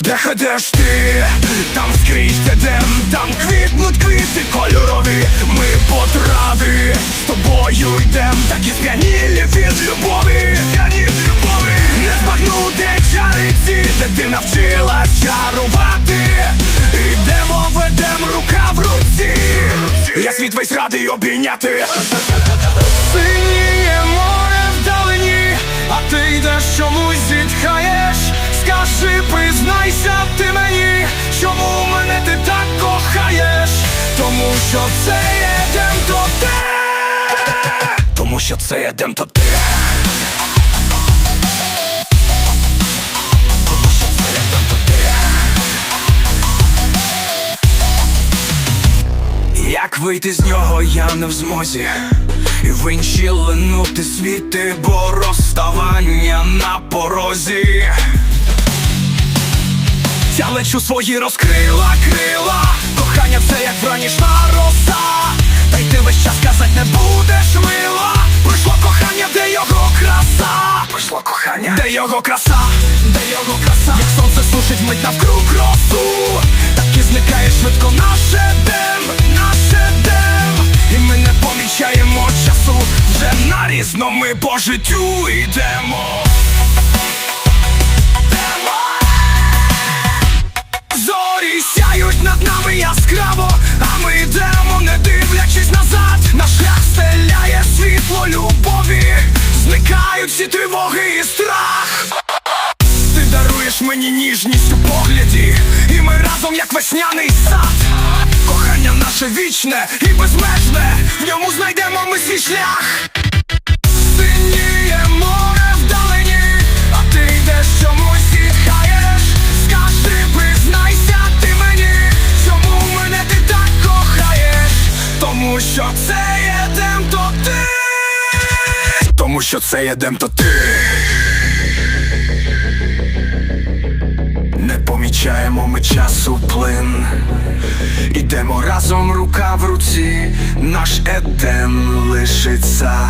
Де ходиш ти, там скрізь едем, там квітнуть квіти кольорові, ми по траві з тобою йдем, такі сп'янілі від любові, сп'яні від любові, не збагну, де чариці, де ти навчилась чарувати, Ідемо, ведем рука в руці, я світ весь радий обійняти. Що це єдем то ти. Тому що це то ти. Як вийти з нього, я не в змозі. І в інші линути світи, бо розставання на порозі. Я лечу свої розкрила крила де його краса, де його краса? Як сонце сушить мить навкруг росу. Так і зникає швидко наше дем, наше дем. І ми не помічаємо часу. Вже нарізно ми по життю йдемо. Зорі сяють над нами яскраво, а ми йдемо, не дивлячись назад. Наш шлях стеляє світло любові, зникають всі тривоги і страх. Мені ніжність у погляді, і ми разом, як весняний сад. Кохання наше вічне і безмежне, в ньому знайдемо ми свій шлях. Синіє море вдалині, а ти йдеш чомусь зітхаєш. Скажи, признайся ти мені, чому мене ти так кохаєш? Тому що це єдем то ти. Тому що це єдем то ти Ідемо разом рука в руці, наш едем лишиться,